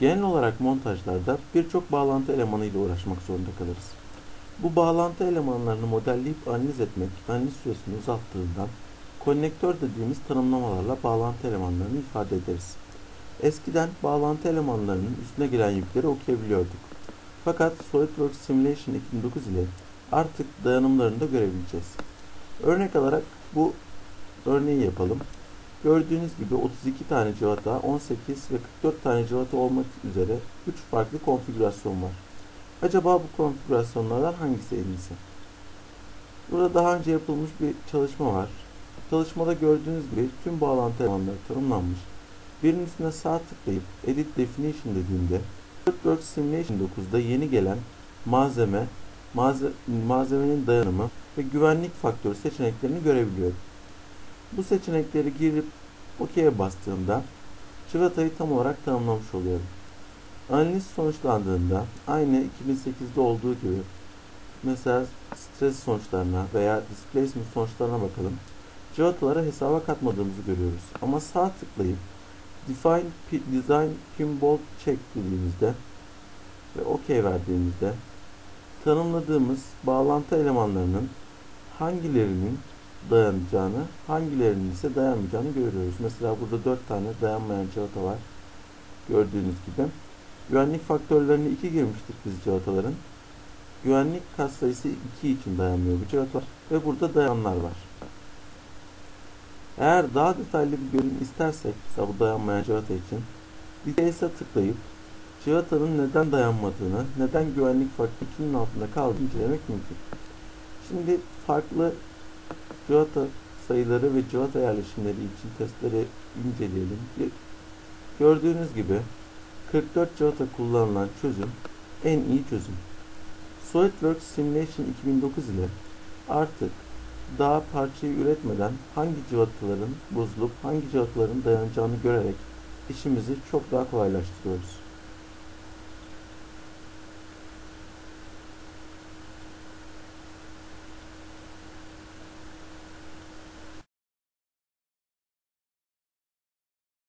Genel olarak montajlarda birçok bağlantı elemanı ile uğraşmak zorunda kalırız. Bu bağlantı elemanlarını modelleyip analiz etmek analiz süresini uzattığından konnektör dediğimiz tanımlamalarla bağlantı elemanlarını ifade ederiz. Eskiden bağlantı elemanlarının üstüne gelen yükleri okuyabiliyorduk. Fakat SolidWorks Simulation 2009 ile artık dayanımlarını da görebileceğiz. Örnek alarak bu örneği yapalım. Gördüğünüz gibi 32 tane civata, 18 ve 44 tane civata olmak üzere 3 farklı konfigürasyon var. Acaba bu konfigürasyonlardan hangisi en iyisi? Burada daha önce yapılmış bir çalışma var. Çalışmada gördüğünüz gibi tüm bağlantı elemanları tanımlanmış. Birinin üstüne sağ tıklayıp Edit Definition dediğimde SolidWorks Simulation 9'da yeni gelen malzeme, malze malzemenin dayanımı ve güvenlik faktörü seçeneklerini görebiliyorum. Bu seçenekleri girip OK'ye bastığımda çıvatayı tam olarak tanımlamış oluyorum. Analiz sonuçlandığında aynı 2008'de olduğu gibi mesela stres sonuçlarına veya displacement sonuçlarına bakalım. Civataları hesaba katmadığımızı görüyoruz. Ama sağ tıklayıp Define Design Pinball Check dediğimizde ve OK verdiğimizde tanımladığımız bağlantı elemanlarının hangilerinin dayanacağını, hangilerinin ise dayanmayacağını görüyoruz. Mesela burada 4 tane dayanmayan civata var. Gördüğünüz gibi. Güvenlik faktörlerini 2 girmiştik biz civataların. Güvenlik katsayısı 2 için dayanmıyor bu civatalar. Ve burada dayanlar var. Eğer daha detaylı bir görün istersek, mesela bu dayanmayan civata için, Details'e tıklayıp civatanın neden dayanmadığını, neden güvenlik faktörü 2'nin altında kaldığını incelemek mümkün. Şimdi farklı civata sayıları ve civata yerleşimleri için testleri inceleyelim. Gördüğünüz gibi 44 civata kullanılan çözüm en iyi çözüm. SolidWorks Simulation 2009 ile artık daha parçayı üretmeden hangi civataların bozulup hangi civataların dayanacağını görerek işimizi çok daha kolaylaştırıyoruz.